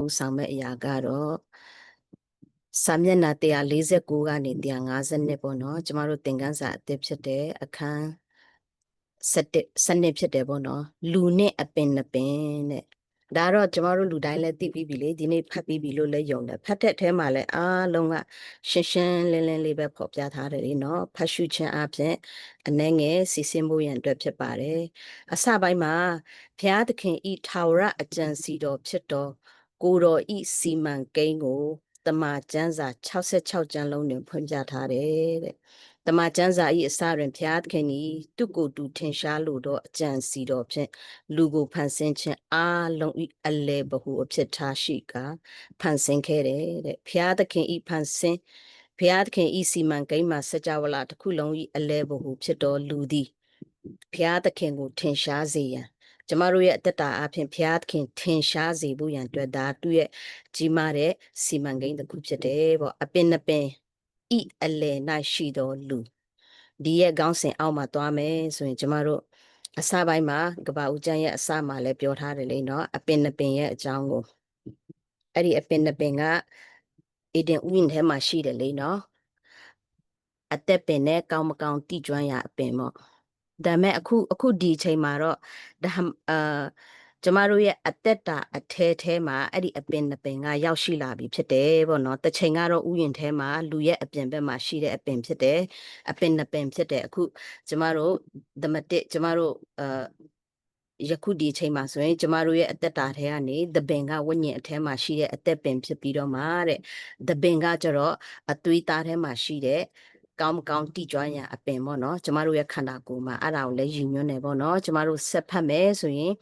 ဦးဆောင်မဲ့အရာကတော့စာမျက်နှာ149ကနေ150ပေါ့နော်ကျမတို့သင်ခန်းစာအသစ်ဖြစ်တဲ့အခန်း7စနစ်ဖြစ်တယ်ပေါ့နော်လူနဲ့အပင်နှစ်ပင်တဲ့ဒါတော့ကျမတို့လူတိုင်းလည်းသိပြီးပြီလေဒီနေ့ဖတ်ပြီးပြီလို့လည်းယုံတယ်ဖတ်တဲ့အထဲမှာလည်းအားလုံးကရှင်းရှင်းလင်းလင်းလေးပဲဖော်ပြထားတယ်လေနော်ဖတ်ရှုခြင်းအပြင်အနှဲငယ်စီစဉ်ဖို့ရန်အတွက်ဖြစ်ပါတယ်အစပိုင်းမှာဘုရားသခင်ဤထာဝရအကြံစီတော်ဖြစ်တော် ကိုတော်ဤစီမံကိန်းကိုတမန်ကျမ်းစာ66ကျမ်းလုံးတွင်ဖွင့်ပြထားတယ်တဲ့တမန်ကျမ်းစာဤအစတွင်ဘုရားသခင်ဤသူကိုယ်တူထင်ရှားလိုသောအကြံစီတော်ဖြင့်လူကိုဖန်ဆင်းခြင်းအားလုံးဤအလေဘဟုအဖြစ်ထားရှိကဖန်ဆင်းခဲ့တယ်တဲ့ဘုရားသခင်ဤဖန်ဆင်းဘုရားသခင်ဤစီမံကိန်းမှာစကြဝဠာတစ်ခုလုံးဤအလေဘဟုဖြစ်တော်လူသည်ဘုရားသခင်ကိုထင်ရှားစေရန် ကျမတို့ရဲ့အသက်တာအဖြစ်ဘုရားသခင်ထင်ရှားစေဖို့ရန်အတွက်ဒါသူ့ရဲ့ကြီးမားတဲ့စီမံကိန်းတစ်ခုဖြစ်တယ်ပေါ့အပင်နှစ်ပင်ဤအလယ်၌ရှိတော်လူဒီရဲ့ခေါင်းစဉ်အောက်မှာသွားမယ်ဆိုရင်ကျမတို့အစပိုင်းမှာကပဦးကျမ်းရဲ့အစမှာလည်းပြောထားတယ်လေနော်အပင်နှစ်ပင်ရဲ့အကြောင်းကိုအဲ့ဒီအပင်နှစ်ပင်ကအေဒင်ဥယျာဉ်ထဲမှာရှိတယ်လေနော်အသက်ပင်နဲ့ကောင်းမကောင်းတိကျွမ်းရအပင်ပေါ့ ဒါမဲ့အခုအခုဒီအချိန်မှာတော့ဒါအာကျမတို့ရဲ့အသက်တာအထဲထဲမှာအဲ့ဒီအပင်နှစ်ပင်ကရောက်ရှိလာပြီဖြစ်တယ်ပေါ့နော်တစ်ချိန်ကတော့ဥယျင်ထဲမှာလူရဲ့အပင်ဘက်မှာရှိတဲ့အပင်ဖြစ်တယ်အပင်နှစ်ပင်ဖြစ်တယ်အခုကျမတို့သမတစ်ကျမတို့အာယခုဒီအချိန်မှာဆိုရင်ကျမတို့ရဲ့အသက်တာထဲကနေသပင်ကဝိညာဉ်အထဲမှာရှိတဲ့အသက်ပင်ဖြစ်ပြီးတော့မှတဲ့သပင်ကကျတော့အသွေးသားထဲမှာရှိတဲ့ ကောင်းမကောင်းတိကျွမ်းရအပင်ပေါ့နော်ကျမတို့ရဲ့ခန္ဓာကိုယ်မှာအဲ့ဒါကိုလည်းယူညွှန်းနေပေါ့နော်ကျမတို့ဆက်ဖတ်မယ်ဆိုရင်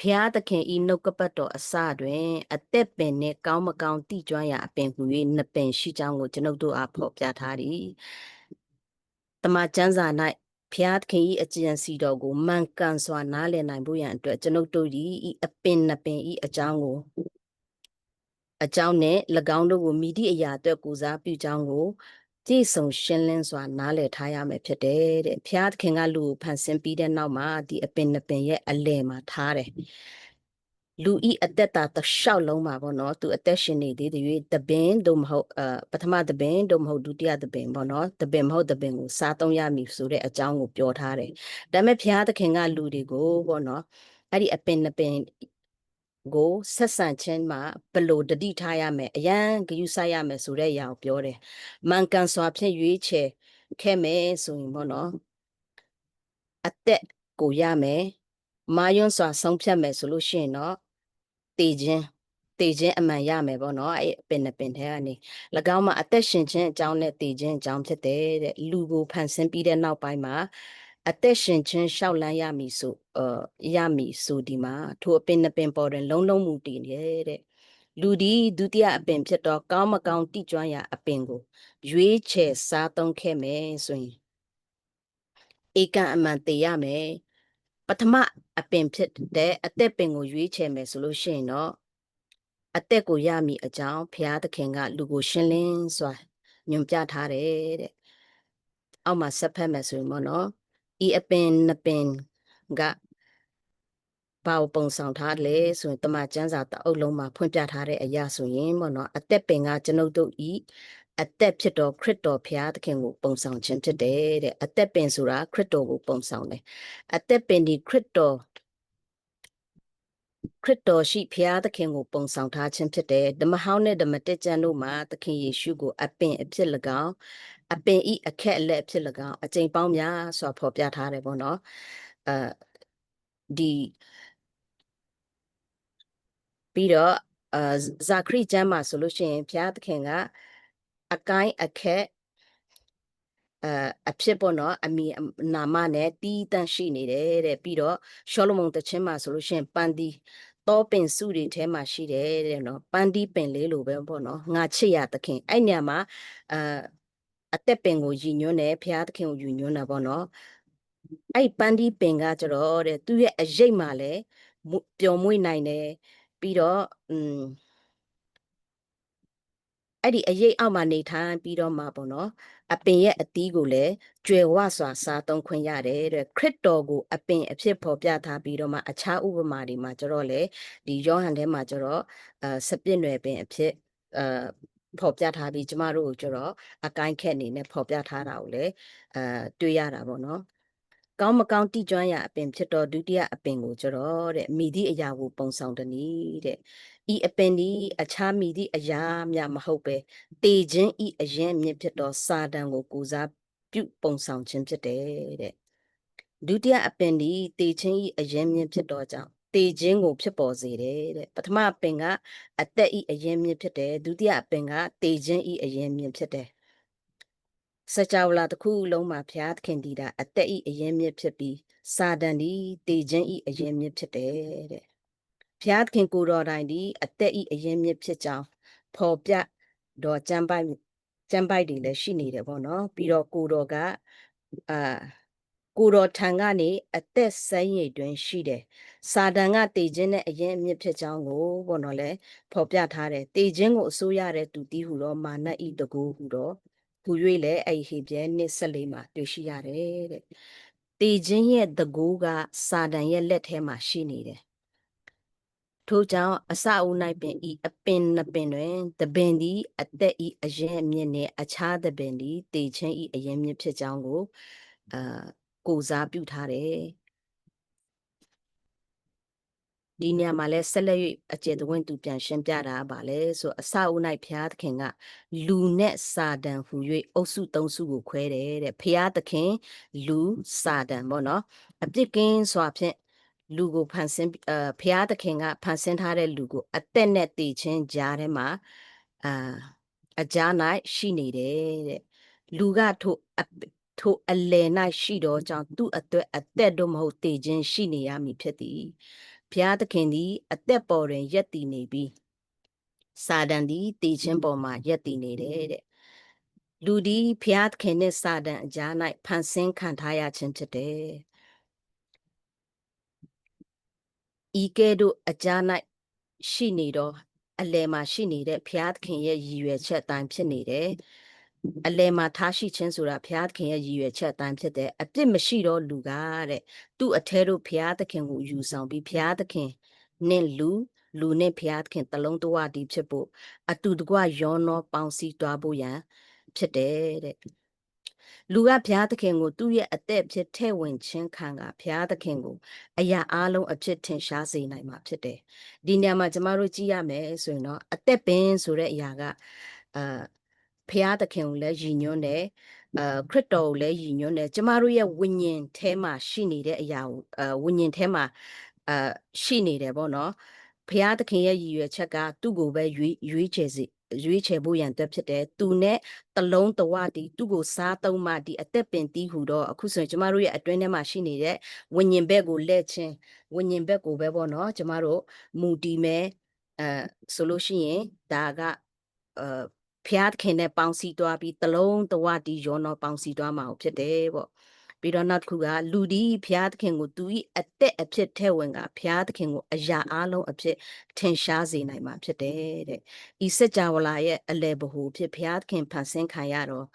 ဖျားသခင်ဤနှုတ်ကပတ်တော်အစတွင် အသက်ပင်နှင့်ကောင်းမကောင်းတိကျွမ်းရာအပင်ဟူ၍နှစ်ပင်ရှိကြောင်းကိုကျွန်ုပ်တို့အားဖော်ပြထားသည်တမန်ကျမ်းစာ၌ဖျားသခင်ဤအကြံစီတော်ကိုမှန်ကန်စွာနားလည်နိုင်ဖို့ရန်အတွက်ကျွန်ုပ်တို့ဤအပင်နှစ်ပင်ဤအကြောင်းကိုအကြောင်းနဲ့၎င်းတို့ကိုမိသည့်အရာအတွက်ကိုစားပြုကြောင်းကို ကြည်ဆုံရှင်းလင်းစွာ နားလည်ထားရမယ်ဖြစ်တယ်တဲ့ဖျားသခင်ကလူကိုဖန်ဆင်းပြီးတဲ့နောက်မှာဒီအပင်နှစ်ပင်ရဲ့အလယ်မှာထားတယ်လူဤအသက်တာတစ်လျှောက်လုံးမှာပေါ့နော်သူအသက်ရှင်နေသေးတယ်၍တပင်တို့မဟုတ်အပထမတပင်တို့မဟုတ်ဒုတိယတပင်ပေါ့နော်တပင်မဟုတ်တပင်ကိုစားသုံးရမည်ဆိုတဲ့အကြောင်းကိုပြောထားတယ်ဒါပေမဲ့ဘုရားသခင်ကလူတွေကိုပေါ့နော်အဲ့ဒီအပင်နှစ်ပင် ကိုဆက်ဆံခြင်းမှာဘလို့တတိထားရမယ်အရန်ဂယုဆိုင်ရမယ်ဆိုတဲ့အရာကိုပြောတယ်။မှန်ကန်စွာဖြင့်ရွေးချယ်ခဲ့မယ်ဆိုရင်ပေါ့နော်အသက်ကိုရမယ်မာယွန်းစွာဆုံးဖြတ်မယ်ဆိုလို့ရှိရင်တော့တည်ခြင်းတည်ခြင်းအမှန်ရမယ်ပေါ့နော်အဲ့ပင်နဲ့ပင်ထဲကနေ၎င်းမှာအသက်ရှင်ခြင်းအကြောင်းနဲ့တည်ခြင်းအကြောင်းဖြစ်တယ်တဲ့လူကိုဖန်ဆင်းပြီးတဲ့နောက်ပိုင်းမှာ အသက်ရှင်ခြင်းရှောက်လန်းရမည်ဆိုအာရမည်ဆိုဒီမှာထိုအပင်နှစ်ပင်ပေါ်တွင် လုံးလုံးမူတည်နေတဲ့လူဒီဒုတိယအပင်ဖြစ်တော့ကောင်းမကောင်းတိကျွမ်းရာအပင်ကို ရွေးချယ်စားသုံးခဲ့မယ်ဆိုရင်ဧကအမှန်တည်ရမယ်ပထမအပင်ဖြစ်တဲ့အသက်ပင်ကိုရွေးချယ်မယ်ဆိုလို့ရှိရင်တော့အသက်ကိုရမည်အကြောင်းဘုရားသခင်က လူကိုရှင်းလင်းစွာညွှန်ပြထားတယ်တဲ့အောက်မှာဆက်ဖက်မယ်ဆိုရင်ပေါ့နော် ဤအပင်နှစ်ပင်ကဘာကိုပုံဆောင်ထားလဲဆိုရင်တမန်ကျမ်းစာတအုပ်လုံးမှာဖွင့်ပြထားတဲ့အရာဆိုရင်ပေါ့နော်အသက်ပင်ကကျွန်ုပ်တို့ဤအသက်ဖြစ်တော်ခရစ်တော်ဘုရားသခင်ကိုပုံဆောင်ခြင်းဖြစ်တယ်တဲ့အသက်ပင်ဆိုတာခရစ်တော်ကိုပုံဆောင်တယ်အသက်ပင်ဒီခရစ်တော် ခရစ်တော်ရှိဘုရားသခင်ကိုပုံဆောင်ထားခြင်းဖြစ်တယ်ဓမ္မဟောင်းနဲ့ဓမ္မတက်ကျမ်းတို့မှာသခင်ယေရှုကိုအပင်အဖြစ်၎င်းအပင်ဤအခက်အလက်ဖြစ်၎င်းအကျိန်ပေါင်းများစွာဖော်ပြထားတယ်ပေါ့နော်အဲဒီပြီးတော့အာဇာခရီကျမ်းမှာဆိုလို့ရှိရင်ဘုရားသခင်ကအကိုင်းအခက် အအဖြစ်ပေါ့နော်အမီနာမနဲ့တီးတန့်ရှိနေတယ်တဲ့ပြီးတော့ရှောလမုန်တခြင်းမှာဆိုလို့ရှိရင်ပန်တီတောပင်စုတွေထဲမှာရှိတယ်တဲ့နော်ပန်တီပင်လေးလိုပဲပေါ့နော်ငါချစ်ရသခင်အဲ့ညမှာအာအသက်ပင်ကိုယဉ်ညွန်းတယ်ဘုရားသခင်ကိုယဉ်ညွန်းတာပေါ့နော်အဲ့ပန်တီပင်ကကျတော့တဲ့သူ့ရဲ့အရေးမှလည်းပျော်မွေ့နိုင်တယ်ပြီးတော့อืม အဲ့ဒီအရေးအောက်မှာနေထိုင်ပြီးတော့မှပေါ့နော်အပင်ရဲ့အသီးကိုလည်းကြွယ်ဝစွာစားသုံးခွင့်ရတယ်တဲ့ခရစ်တော်ကိုအပင်အဖြစ်ဖော်ပြထားပြီးတော့မှအခြားဥပမာတွေမှာကျတော့လေဒီယောဟန်ထဲမှာကျတော့အဲစပစ်နယ်ပင်အဖြစ်အဲဖော်ပြထားပြီးကျမတို့ကိုကျတော့အကိုင်းခက်အနေနဲ့ဖော်ပြထားတာကိုလည်းအဲတွေ့ရတာပေါ့နော် ကောင်းမကောင်းတိကျွမ်းရာအပင်ဖြစ်တော်ဒုတိယအပင်ကိုကျတော့တဲ့မိသည့်အရာကိုပုံဆောင်တနည်းတဲ့ဤအပင်ဒီအခြားမိသည့်အရာမျှမဟုတ်ပဲတေခြင်းဤအရင်မြင့်ဖြစ်တော်စာတန်ကိုကိုစားပြုပုံဆောင်ခြင်းဖြစ်တယ်တဲ့ဒုတိယအပင်ဒီတေခြင်းဤအရင်မြင့်ဖြစ်တော်ကြောင့်တေခြင်းကိုဖြစ်ပေါ်စေတယ်တဲ့ပထမအပင်ကအသက်ဤအရင်မြင့်ဖြစ်တယ်ဒုတိယအပင်ကတေခြင်းဤအရင်မြင့်ဖြစ်တယ် စကြဝဠာတစ်ခုလုံးမှာဘုရားသခင်တည်တာအသက်ဤအရင်မြင့်ဖြစ်ပြီးစာတန်ဒီတေခြင်းဤအရင်မြင့်ဖြစ်တယ်တဲ့ဘုရားသခင်ကိုယ်တော်တိုင်ဒီအသက်ဤအရင်မြင့်ဖြစ်ကြောင်းဖော်ပြတော်ကျမ်းပိုက်ကျမ်းပိုက်တွေလည်းရှိနေတယ်ပေါ့နော်ပြီးတော့ကိုယ်တော်ကအာကိုယ်တော်ထံကနေအသက်ဆိုင်ရည်တွင်ရှိတယ်စာတန်ကတေခြင်းနဲ့အရင်အမြင့်ဖြစ်ကြောင်းကိုပေါ့နော်လဲဖော်ပြထားတယ်တေခြင်းကိုအစိုးရတဲ့သူတီးဟူတော့မာနဤတကူဟူတော့ ဟူ၍လည်းအဲ့ဟေပြဲနှစ်ဆက်လေးမှာတွေ့ရှိရတယ်တဲ့တေခြင်းရဲ့တကူကစာတန်ရဲ့လက်ထဲမှာရှိနေတယ်ထို့ကြောင့်အစအုပ်၌ပင်ဤအပင်နှစ်ပင်တွင်တပင်သည်အသက်ဤအရင်အမြင့်နှင့်အခြားတပင်သည်တေခြင်းဤအရင်မြင့်ဖြစ်ကြောင်းကိုအာကိုစားပြုထားတယ် ဒီနေရာမှာလဲဆက်လက်၍အကျေတဝင်းသူပြန်ရှင်းပြတာပါလဲဆိုအစအုပ်၌ဘုရားသခင်ကလူနဲ့စာတန်ဟူ၍အုပ်စုသုံးစုကိုခွဲတယ်တဲ့ဘုရားသခင်လူစာတန်ပေါ့နော်အပြစ်ကင်းစွာဖြင့်လူကိုဖန်ဆင်းအဲဘုရားသခင်ကဖန်ဆင်းထားတဲ့လူကိုအသက်နဲ့တည်ခြင်းကြားထဲမှာအာအကြား၌ရှိနေတယ်တဲ့လူကထိုအထိုအလယ်၌ရှိသောကြောင့်သူ့အတွက်အသက်တို့မဟုတ်တည်ခြင်းရှိနေရမည်ဖြစ်သည် ဘုရားသခင်သည် အသက်ပေါ်တွင်ရက်တည်နေပြီးစာတန်သည်တည်ခြင်းပေါ်မှာရက်တည်နေတယ်တဲ့လူဒီဘုရားသခင်နဲ့စာတန်အကြား၌ဖန်ဆင်းခံထားရခြင်းဖြစ်တယ်ဤကဲ့သို့အကြား၌ရှိနေတော့အလယ်မှာရှိနေတဲ့ဘုရားသခင်ရဲ့ရည်ရွယ်ချက်အတိုင်းဖြစ်နေတယ် အလယ်မှာထားရှိခြင်းဆိုတာဘုရားသခင်ရဲ့ရည်ရွယ်ချက်အတိုင်းဖြစ်တယ်အပြစ်မရှိတော့လူကတဲ့သူ့အထဲတို့ဘုရားသခင်ကိုယူဆောင်ပြီးဘုရားသခင်နဲ့လူလူနဲ့ဘုရားသခင်တလုံးတဝတည်းဖြစ်ဖို့အတူတကွရောနောပေါင်းစည်းသွားဖို့ရန်ဖြစ်တယ်တဲ့လူကဘုရားသခင်ကိုသူ့ရဲ့အသက်ဖြစ်ထဲ့ဝင်ခြင်းခံကဘုရားသခင်ကိုအရာအလုံးအဖြစ်ထင်ရှားစေနိုင်မှာဖြစ်တယ်ဒီနေရာမှာကျမတို့ကြည့်ရမယ်ဆိုရင်တော့အသက်ပင်ဆိုတဲ့အရာကအာ ဖျားသခင်ကိုလည်းယဉ်ညွန်းတယ်အာခရစ်တော်ကိုလည်းယဉ်ညွန်းတယ်ကျမတို့ရဲ့ဝိညာဉ်ထဲမှာရှိနေတဲ့အရာကိုအာဝိညာဉ်ထဲမှာအာရှိနေတယ်ပေါ့နော်ဖျားသခင်ရဲ့ရည်ရွယ်ချက်ကသူ့ကိုပဲရွေးရွေးချယ်စေရွေးချယ်ဖို့ရန်အတွက်ဖြစ်တယ်သူနဲ့တလုံးတဝတီသူ့ကိုစားသုံးမှဒီအသက်ပင်တီးဟူတော့အခုဆိုရင်ကျမတို့ရဲ့အတွင်းထဲမှာရှိနေတဲ့ဝိညာဉ်ဘက်ကိုလက်ချင်းဝိညာဉ်ဘက်ကိုပဲပေါ့နော်ကျမတို့မူတီမဲအဲဆိုလို့ရှိရင်ဒါကအဲ ဖျားခင်နဲ့ပေါင်းစည်းသွားပြီးတလုံးတဝတီရောနောပေါင်းစည်းသွားမှာဖြစ်တယ်ပေါ့ပြီးတော့နောက်တစ်ခုကလူဒီဖျားသခင်ကိုသူဤအသက်အဖြစ်ထဲဝင်ကဖျားသခင်ကိုအရာအလုံးအဖြစ်ထင်ရှားစေနိုင်မှာဖြစ်တယ်တဲ့ဤစัจ java လာရဲ့အလေဘဟုဖြစ်ဖျားသခင်ဖန်ဆင်းခံရတော့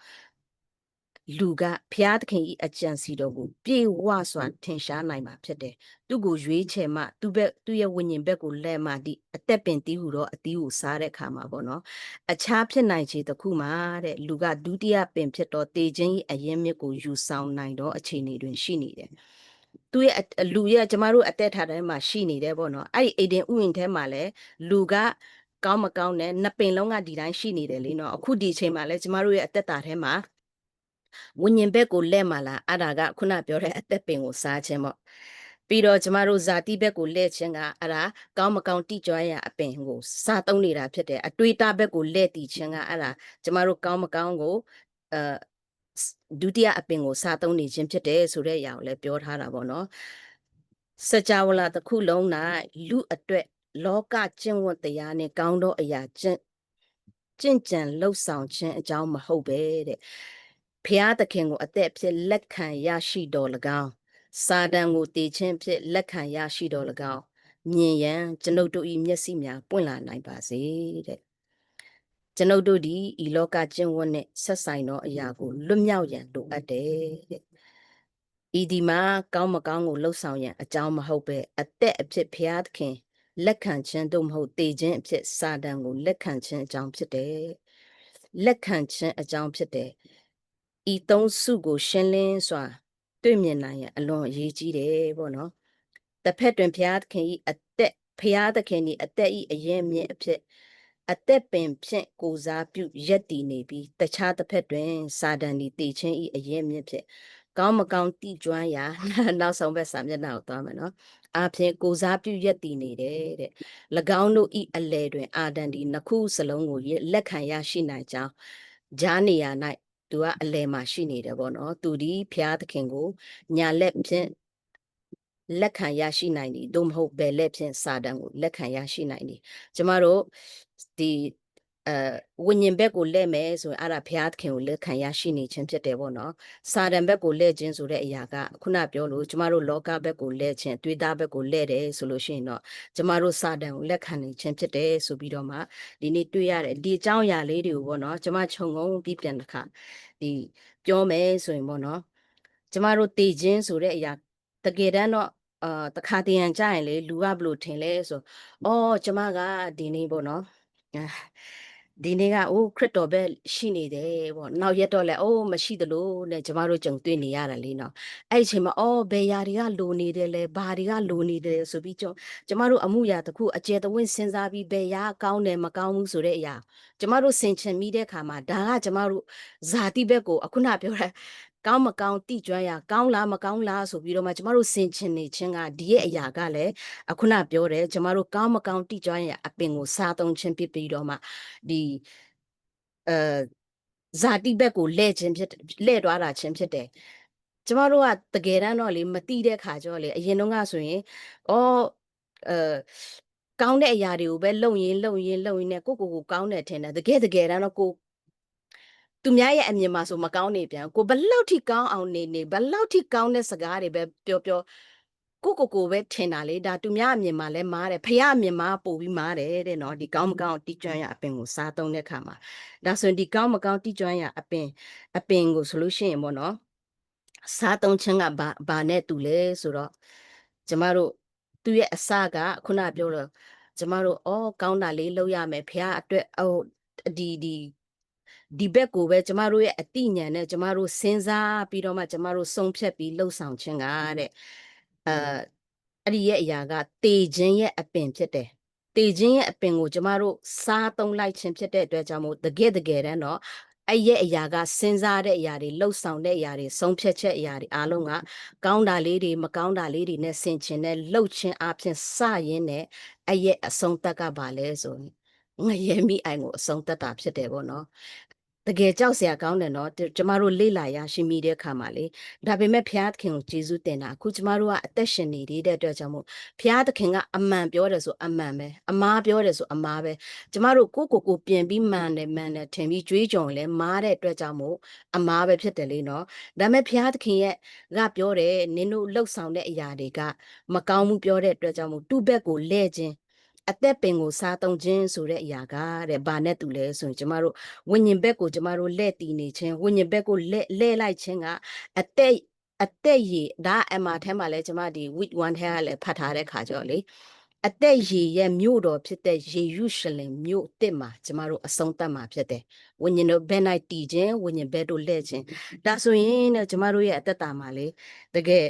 လူကဖျားသခင်ဤအကြံစီတော်ကိုပြေဝစွာထင်ရှားနိုင်မှာဖြစ်တယ်သူကိုရွေးချယ်မှသူ့ဘက်သူ့ရဲ့ဝိညာဉ်ဘက်ကိုလဲမှဒီအသက်ပင်တီးဟူတော့အတီးကိုစားတဲ့ခါမှာပေါ့နော်အခြားဖြစ်နိုင်ခြေတစ်ခုမှာတဲ့လူကဒုတိယပင်ဖြစ်တော့တေခြင်းဤအရင်မြစ်ကိုယူဆောင်နိုင်တော့အခြေအနေတွင်ရှိနေတယ်သူရဲ့လူရဲ့ကျမတို့အသက်ထားတဲ့မှာရှိနေတယ်ပေါ့နော်အဲ့ဒီအိဒင်ဥယျာဉ်ထဲမှာလဲလူကကောင်းမကောင်းနဲ့နှစ်ပင်လုံးကဒီတိုင်းရှိနေတယ်လေနော်အခုဒီအချိန်မှာလဲကျမတို့ရဲ့အသက်တာထဲမှာ ဝิญဉ်ဘက်ကိုလက်မှာလာအဲ့ဒါကခုနပြောတဲ့အသက်ပင်ကိုစားခြင်းပေါ့ပြီးတော့ကျမတို့ဇာတိဘက်ကိုလဲ့ခြင်းကအဲ့ဒါကောင်းမကောင်းတိကျွမ်းရအပင်ကိုစားသုံးနေတာဖြစ်တယ်အတွေးတာဘက်ကိုလဲ့တည်ခြင်းကအဲ့ဒါကျမတို့ကောင်းမကောင်းကိုအဲဒုတိယအပင်ကိုစားသုံးနေခြင်းဖြစ်တယ်ဆိုတဲ့အရာကိုလည်းပြောထားတာပေါ့နော်စကြဝဠာတစ်ခုလုံး၌လူအတွက်လောကကျင့်ဝတ်တရားနဲ့ကောင်းသောအရာကျင့်ကျင့်ကြံလှုပ်ဆောင်ခြင်းအကြောင်းမဟုတ်ပဲတဲ့ ဖျားသခင်ကိုအသက်ဖြစ်လက်ခံရရှိတော်၎င်းစာတန်ကိုတည်ခြင်းဖြစ်လက်ခံရရှိတော်၎င်းမြင်ရန်ကျွန်ုပ်တို့၏မျက်စိများပွင့်လာနိုင်ပါစေတဲ့ကျွန်ုပ်တို့ဒီဤလောကကျင့်ဝတ်နဲ့ဆက်ဆိုင်သောအရာကိုလွတ်မြောက်ရန်လိုအပ်တယ်တဲ့ဤဒီမှာကောင်းမကောင်းကိုလှုပ်ဆောင်ရန်အကြောင်းမဟုတ်ပဲအသက်အဖြစ်ဖျားသခင်လက်ခံခြင်းတို့မဟုတ်တေခြင်းအဖြစ်စာတန်ကိုလက်ခံခြင်းအကြောင်းဖြစ်တယ်လက်ခံခြင်းအကြောင်းဖြစ်တယ် ဤသုံးစုကို ရှင်းလင်းစွာ တွေ့မြင်နိုင်ရန်အလွန်အရေးကြီးတယ်ပေါ့နော်တစ်ဖက်တွင်ဖျားသခင်ဤအသက်ဖျားသခင်ဤအသက်ဤအရင်မြင့်အဖြစ်အသက်ပင်ဖြင့်ကိုစားပြုရက်တည်နေပြီးတခြားတစ်ဖက်တွင် စာတန်ဒီတည်ခြင်းဤအရင်မြင့်ဖြင့်ကောင်းမကောင်းတိကျွမ်းရာနောက်ဆုံးဘက်စာမျက်နှာကိုသွားမယ်နော်အပြင်ကိုစားပြုရက်တည်နေတယ်တဲ့၎င်းတို့ဤအလေတွင် အာဒန်ဒီနှစ်ခုစလုံးကိုလက်ခံရရှိနိုင်ကြောင်းဂျာနေရာ၌ သူကအလဲမှာရှိနေတယ်ပေါ့နော်သူဒီဖျားသခင်ကိုညာလက်ဖြင့်လက်ခံရရှိနိုင်သည်သို့မဟုတ်ဘယ်လက်ဖြင့်စာတန်ကိုလက်ခံရရှိနိုင်သည်ကျမတို့ဒီ အဲဝိညာဉ်ဘက်ကိုလဲ့မယ်ဆိုရင်အဲ့ဒါဘုရားသခင်ကိုလက်ခံရရှိနေခြင်းဖြစ်တယ်ပေါ့နော်စာတန်ဘက်ကိုလဲ့ခြင်းဆိုတဲ့အရာကခုနပြောလို့ကျမတို့လောကဘက်ကိုလဲ့ခြင်းတွေးသားဘက်ကိုလဲ့တယ်ဆိုလို့ရှိရင်တော့ကျမတို့စာတန်ကိုလက်ခံနေခြင်းဖြစ်တယ်ဆိုပြီးတော့မှဒီနေ့တွေ့ရတယ်ဒီအကြောင်းအရာလေးတွေကိုပေါ့နော်ကျမခြုံငုံပြီးပြန်တစ်ခါဒီပြောမယ်ဆိုရင်ပေါ့နော်ကျမတို့တည်ခြင်းဆိုတဲ့အရာတကယ်တမ်းတော့အာတခါတရံကြရင်လေလူကဘလို့ထင်လဲဆိုအော်ကျမကဒီနေ့ပေါ့နော်အာ ဒီနေ့ကအိုးခရစ်တော်ပဲရှိနေတယ်ပေါ့နောက်ရက်တော့လဲအိုးမရှိသလိုနဲ့ကျမတို့ကြုံတွေ့နေရတာလေနော်အဲ့ဒီအချိန်မှာအော်ဘယ်ယာတွေကလိုနေတယ်လဲဘာတွေကလိုနေတယ်ဆိုပြီးကျကျမတို့အမှုရာတစ်ခုအကျယ်တဝင့်စဉ်းစားပြီးဘယ်ယာကောင်းတယ်မကောင်းဘူးဆိုတဲ့အရာကျမတို့ဆင်ခြင်မိတဲ့ခါမှာဒါကကျမတို့ဇာတိဘက်ကိုအခုနပြောတာ ကောင်းမကောင်းတိကျွမ်းရကောင်းလားမကောင်းလားဆိုပြီးတော့မှကျမတို့ဆင်ခြင်နေခြင်းကဒီရဲ့အရာကလည်းအခုနပြောတယ်ကျမတို့ကောင်းမကောင်းတိကျွမ်းရအပင်ကိုစားသုံးခြင်းဖြစ်ပြီးတော့မှဒီအဲဇာတိဘက်ကိုလဲ့ခြင်းဖြစ်လဲ့သွားတာခြင်းဖြစ်တယ်ကျမတို့ကတကယ်တမ်းတော့လေမတိတဲ့ခါကျတော့လေအရင်တုန်းကဆိုရင်ဩအဲကောင်းတဲ့အရာတွေကိုပဲလုံရင်လုံရင်လုံရင်နဲ့ကိုကိုကိုကောင်းတယ်ထင်တယ်တကယ်တကယ်တမ်းတော့ကို သူများရဲ့အမြင်မှာဆိုမကောင်းနေပြန်ကိုဘလောက်ထိကောင်းအောင်နေနေဘလောက်ထိကောင်းတဲ့စကားတွေပဲပြောပြောကိုကိုကိုပဲထင်တာလေဒါသူများအမြင်မှာလဲမားတယ်ဖះအမြင်မှာပို့ပြီးမားတယ်တဲ့နော်ဒီကောင်းမကောင်းတိကျွမ်းရအပင်ကိုစားသုံးတဲ့ခါမှာဒါဆိုရင်ဒီကောင်းမကောင်းတိကျွမ်းရအပင်အပင်ကိုဆိုလို့ရှိရင်ပေါ့နော်စားသုံးခြင်းကဘာဘာနဲ့တူလဲဆိုတော့ကျမတို့သူ့ရဲ့အစကခုနပြောလို့ကျမတို့အော်ကောင်းတာလေးလုပ်ရမယ်ဖះအတွက်ဟိုဒီဒီ ဒီဘက်ကိုပဲကျမတို့ရဲ့အတိညာနဲ့ကျမတို့စဉ်းစားပြီးတော့မှကျမတို့ဆုံးဖြတ်ပြီးလှုပ်ဆောင်ခြင်းကတဲ့အဲအဲ့ဒီရဲ့အရာကတေခြင်းရဲ့အပင်ဖြစ်တယ်တေခြင်းရဲ့အပင်ကိုကျမတို့စားသုံးလိုက်ခြင်းဖြစ်တဲ့အတွက်ကြောင့်မို့တကယ်တကယ်တမ်းတော့အဲ့ရဲ့အရာကစဉ်းစားတဲ့အရာတွေလှုပ်ဆောင်တဲ့အရာတွေဆုံးဖြတ်ချက်အရာတွေအားလုံးကကောင်းတာလေးတွေမကောင်းတာလေးတွေနဲ့ဆင်ခြင်တဲ့လှုပ်ခြင်းအပြင်စရင်းနဲ့အဲ့ရဲ့အဆုံးသက်ကပါလဲဆိုရင်ငရဲမိအိုင်ကိုအဆုံးသက်တာဖြစ်တယ်ပေါ့နော် တကယ်ကြောက်စရာကောင်းတယ်နော်ကျမတို့လေ့လာရရှိမိတဲ့အခါမှာလေဒါပေမဲ့ဘုရားသခင်ကိုကျေးဇူးတင်တာအခုကျမတို့ကအသက်ရှင်နေတဲ့အတွက်ကြောင့်မို့ဘုရားသခင်ကအမှန်ပြောတယ်ဆိုအမှန်ပဲအမားပြောတယ်ဆိုအမားပဲကျမတို့ကိုကိုကိုပြင်ပြီးမှန်တယ်မှန်တယ်ထင်ပြီးကြွေးကြော်လဲမားတဲ့အတွက်ကြောင့်မို့အမားပဲဖြစ်တယ်လေနော်ဒါပေမဲ့ဘုရားသခင်ရဲ့ကပြောတယ်နင်တို့လှုပ်ဆောင်တဲ့အရာတွေကမကောင်းမှုပြောတဲ့အတွက်ကြောင့်မို့သူ့ဘက်ကိုလဲခြင်း အသက်ပင်ကိုစားသုံးခြင်းဆိုတဲ့အရာကတဲ့ဘာနဲ့တူလဲဆိုရင်ကျမတို့ဝိညာဉ်ဘက်ကိုကျမတို့လက်တည်နေခြင်းဝိညာဉ်ဘက်ကိုလက်လဲလိုက်ခြင်းကအသက်အသက်ရည်ဒါအမထဲမှာလဲကျမဒီ week 1ထဲကလည်းဖတ်ထားတဲ့ခါကြောလေအသက်ရည်ရဲ့မြို့တော်ဖြစ်တဲ့ယေရုရှလင်မြို့တစ်မှာကျမတို့အဆုံးသတ်မှာဖြစ်တယ်ဝိညာဉ်တို့ဘယ်၌တည်ခြင်းဝိညာဉ်ဘက်တို့လဲခြင်းဒါဆိုရင်တဲ့ကျမတို့ရဲ့အသက်တာမှာလေတကယ်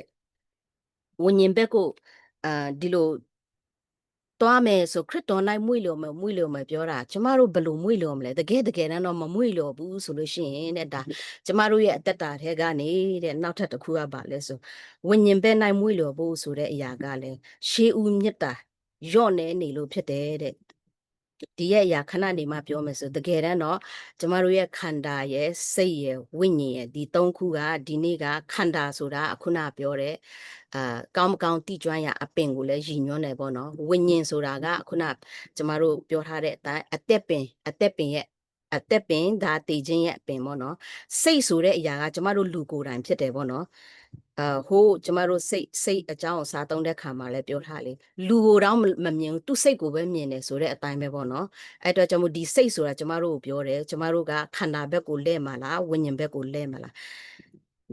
ဝိညာဉ်ဘက်ကိုအာဒီလို သွားမယ်ဆိုခရစ်တော်၌မွေ့လျော်မယ်မွေ့လျော်မယ်ပြောတာကျမတို့ဘယ်လိုမွေ့လျော်မလဲတကယ်တကယ်တမ်းတော့မမွေ့လျော်ဘူးဆိုလို့ရှိရင်တဲ့ဒါကျမတို့ရဲ့အသက်တာထဲကနေတဲ့နောက်ထပ်တစ်ခုကပါလဲဆိုဝိညာဉ်ဘက်၌မွေ့လျော်ဖို့ဆိုတဲ့အရာကလည်းရှေးဦးမြတ်တာယော့နေနေလို့ဖြစ်တယ်တဲ့ ဒီရဲ့အရာခဏနေမှပြောမယ်ဆိုတကယ်တမ်းတော့ကျမတို့ရဲ့ခန္ဓာရဲ့စိတ်ရဲ့ဝိညာဉ်ရဲ့ဒီသုံးခုကဒီနေ့ကခန္ဓာဆိုတာအခုနပြောတဲ့အာကောင်းမကောင်းတိကျွမ်းရအပင်ကိုလည်းရည်ညွှန်းတယ်ပေါ့နော်ဝိညာဉ်ဆိုတာကခုနကျမတို့ပြောထားတဲ့အတိုင်းအသက်ပင်အသက်ပင်ရဲ့အသက်ပင်ဒါတည်ခြင်းရဲ့အပင်ပေါ့နော်စိတ်ဆိုတဲ့အရာကကျမတို့လူကိုယ်တိုင်ဖြစ်တယ်ပေါ့နော် အာဟိုးကျမတို့စိတ်စိတ်အကြောင်းကိုစားသုံးတဲ့ခါမှာလည်းပြောထားလေလူကိုတော့မမမြင်ဘူးသူစိတ်ကိုပဲမြင်တယ်ဆိုတဲ့အတိုင်းပဲပေါ့နော်အဲ့တော့ကျွန်တော်ဒီစိတ်ဆိုတာကျမတို့ကိုပြောတယ်ကျမတို့ကခန္ဓာဘက်ကိုလဲမှာလားဝိညာဉ်ဘက်ကိုလဲမှာလား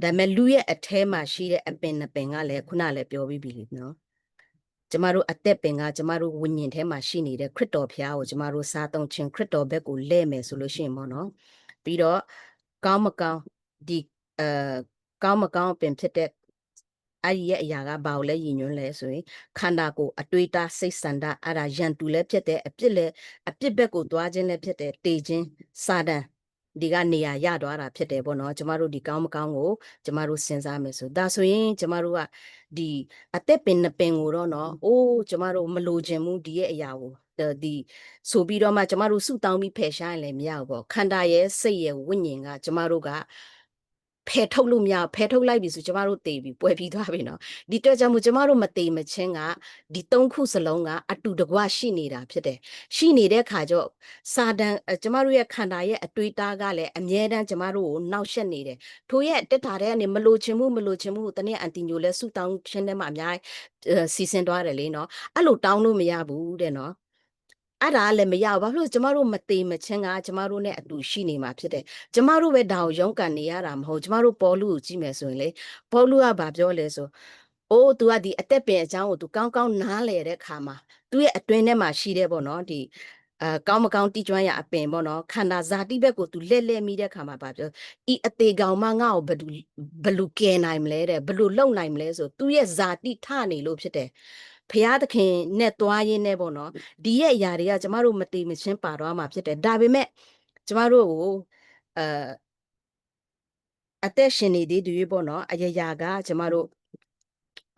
ဒါပေမဲ့လူရဲ့အแทမှာရှိတဲ့အပင်နှစ်ပင်ကလည်းခုနလည်းပြောပြီးပြီလေနော်ကျမတို့အသက်ပင်ကကျမတို့ဝိညာဉ်ထဲမှာရှိနေတဲ့ခရစ်တော်ဖျားကိုကျမတို့စားသုံးခြင်းခရစ်တော်ဘက်ကိုလဲမယ်ဆိုလို့ရှိရင်ပေါ့နော်ပြီးတော့ကောင်းမကောင်းဒီအဲ ကောင်းမကောင်းပင်ဖြစ်တဲ့အဲ့ဒီရဲ့အရာကဘာကိုလဲယဉ်ညွှန်းလဲဆိုရင်ခန္ဓာကိုယ်အတွေးတာစိတ်ဆန္ဒအဲ့ဒါယံတူလဲဖြစ်တယ်အပြစ်လဲအပြစ်ဘက်ကိုသွားခြင်းလဲဖြစ်တယ်တေခြင်းစာတန်ဒီကနေရာရသွားတာဖြစ်တယ်ပေါ့နော်ကျမတို့ဒီကောင်းမကောင်းကိုကျမတို့စဉ်းစားမယ်ဆိုဒါဆိုရင်ကျမတို့ကဒီအသက်ပင်နှစ်ပင်ကိုတော့နော်အိုးကျမတို့မလိုချင်ဘူးဒီရဲ့အရာကိုဒီဆိုပြီးတော့မှကျမတို့စုတောင်းပြီးဖယ်ရှားရင်လည်းမရဘူးပေါ့ခန္ဓာရဲ့စိတ်ရဲ့ဝိညာဉ်ကကျမတို့က ဖယ်ထုတ်လို့မရဖယ်ထုတ်လိုက်ပြီဆိုကျမတို့တေပြီပွဲပြီးသွားပြီနော်ဒီအတွက်ကြောင့်မို့ကျမတို့မတေမချင်းကဒီသုံးခုစလုံးကအတူတကွရှိနေတာဖြစ်တယ်ရှိနေတဲ့ခါကျတော့စာတန်ကျမတို့ရဲ့ခန္ဓာရဲ့အတွေ့အတာကလည်းအမြဲတမ်းကျမတို့ကိုနှောက်ယှက်နေတယ်ထိုရဲ့တက်တာတဲ့ကနေမလိုချင်မှုမလိုချင်မှုတနေ့အန်တီညိုလဲဆူတောင်းခြင်းထဲမှာအများစီစဉ်သွားတယ်လေနော်အဲ့လိုတောင်းလို့မရဘူးတဲ့နော် အဲ့ဒါလည်းမရဘူးဘာဖြစ်လို့ကျမတို့မသေးမချင်းကကျမတို့နဲ့အတူရှိနေမှာဖြစ်တယ်ကျမတို့ပဲဒါကိုရုန်းကန်နေရတာမဟုတ်ကျမတို့ပေါ်လူကိုကြည့်မယ်ဆိုရင်လေပေါ်လူကဘာပြောလဲဆိုအိုး तू ကဒီအသက်ပင်အကြောင်းကို तू ကောင်းကောင်းနားလဲတဲ့ခါမှာသူ့ရဲ့အတွင်းထဲမှာရှိတဲ့ပေါ့နော်ဒီအဲကောင်းမကောင်းတိကျွမ်းရအပင်ပေါ့နော်ခန္ဓာဇာတိဘက်ကို तू လက်လက်မိတဲ့ခါမှာဘာပြောဤအသေးကောင်မငါ့ကိုဘယ်သူဘယ်လူကယ်နိုင်မလဲတဲ့ဘယ်လူလုံနိုင်မလဲဆိုသူ့ရဲ့ဇာတိထနေလို့ဖြစ်တယ် ဖရာသခင်နဲ့သွားရင်းနဲ့ပေါ့နော်ဒီရဲ့အရာတွေကကျမတို့မတိမချင်းပါတော့မှာဖြစ်တယ်ဒါပေမဲ့ကျမတို့ကိုအဲအသက်ရှင်နေသေးတူပေါ့နော်အယရာကကျမတို့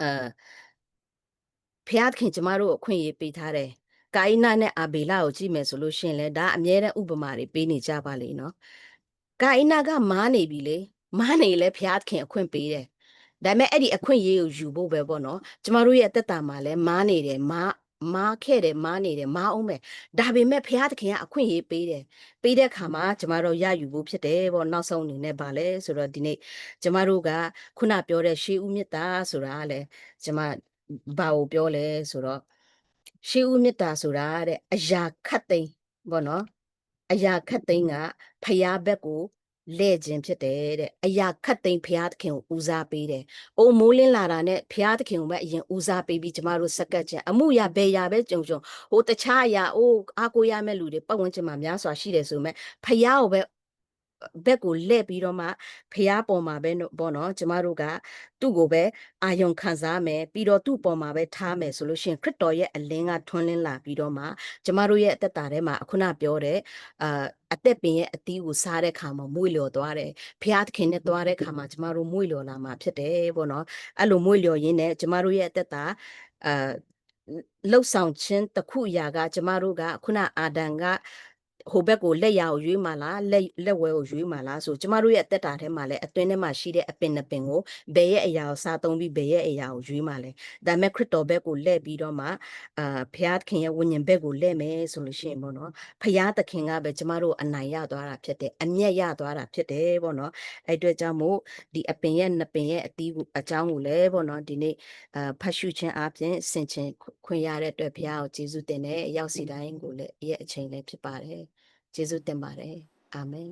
အဲဖရာသခင်ကျမတို့အခွင့်အရေးပေးထားတယ်ကာယနာနဲ့အာဘေလကိုကြည့်မယ်ဆိုလို့ရှိရင်လည်းဒါအမြဲတမ်းဥပမာတွေပေးနေကြပါလေနော်ကာယနာကမားနေပြီလေမားနေလဲဖရာသခင်အခွင့်ပေးတယ် ဒါပေမဲ့အဲ့ဒီအခွင့်အရေးကိုယူဖို့ပဲပေါ့နော်ကျမတို့ရဲ့အသက်တာမှာလည်းမားနေတယ်မားမားခဲ့တယ်မားနေတယ်မားအောင်ပဲဒါပေမဲ့ဘုရားသခင်ကအခွင့်အရေးပေးတယ်ပေးတဲ့အခါမှာကျမတို့ရယူဖို့ဖြစ်တယ်ပေါ့နောက်ဆုံးအနေနဲ့ဗာလဲဆိုတော့ဒီနေ့ကျမတို့ကခုနပြောတဲ့ရှေးဦးမြတ်တာဆိုတာကလည်းကျမဘာကိုပြောလဲဆိုတော့ရှေးဦးမြတ်တာဆိုတာတဲ့အရာခတ်သိမ်းပေါ့နော်အရာခတ်သိမ်းကဖျားဘက်ကို လဲ့ခြင်းဖြစ်တယ်တဲ့အရာခတ်သိမ်းဖျားသခင်ကိုဦးစားပေးတယ်။အိုမိုးလင်းလာတာနဲ့ဖျားသခင်ကိုပဲအရင်ဦးစားပေးပြီးကျမတို့စက္ကတ်ခြင်းအမှုရဘယ်ရပဲကြုံကြုံဟိုတခြားအရာအိုးအားကိုရမဲ့လူတွေပတ်ဝန်းကျင်မှာများစွာရှိတယ်ဆိုမဲ့ဖျားကိုပဲ ဘက်ကိုလှည့်ပြီးတော့မှဖျားပေါ်မှာပဲပေါ့နော်ကျမတို့ကသူ့ကိုပဲအာယုံခံစားမယ်ပြီးတော့သူ့ပေါ်မှာပဲထားမယ်ဆိုလို့ရှိရင်ခရစ်တော်ရဲ့အလင်းကထွန်းလင်းလာပြီးတော့မှကျမတို့ရဲ့အသက်တာထဲမှာအခုနပြောတဲ့အာအသက်ပင်ရဲ့အသီးကိုစားတဲ့ခါမှာမွေ့လျော်သွားတယ်ဖျားသခင်နဲ့သွားတဲ့ခါမှာကျမတို့မွေ့လျော်လာမှာဖြစ်တယ်ပေါ့နော်အဲ့လိုမွေ့လျော်ရင်းနဲ့ကျမတို့ရဲ့အသက်တာအာလှုပ်ဆောင်ခြင်းတစ်ခုအရာက ကျမတို့ကခုနအာဒံက ဟိုဘက်ကိုလက်ရကိုရွေးမှလားလက်လက်ဝဲကိုရွေးမှလားဆိုကျမတို့ရဲ့အသက်တာထဲမှာလည်းအတွင်းထဲမှာရှိတဲ့အပင်နှစ်ပင်ကိုဘယ်ရဲ့အရာကိုစားသုံးပြီးဘယ်ရဲ့အရာကိုရွေးမှလဲဒါမဲ့ခရစ်တော်ဘက်ကိုလှည့်ပြီးတော့မှအာဖျားသခင်ရဲ့ဝိညာဉ်ဘက်ကိုလှည့်မယ်ဆိုလို့ရှိရင်ပေါ့နော်ဖျားသခင်ကပဲကျမတို့အနိုင်ရသွားတာဖြစ်တယ်အမျက်ရသွားတာဖြစ်တယ်ပေါ့နော်အဲ့အတွက်ကြောင့်မို့ဒီအပင်ရဲ့နှစ်ပင်ရဲ့အသီးကိုအကြောင်းကိုလည်းပေါ့နော်ဒီနေ့အာဖတ်ရှုခြင်းအပြင်ဆင်ခြင်ခွင့်ရတဲ့အတွက်ဘုရားကိုကျေးဇူးတင်တယ်ရောက်စီတိုင်းကိုလည်းရဲ့အချိန်လည်းဖြစ်ပါတယ် ကျေးဇူးတင်ပါတယ်အာမင်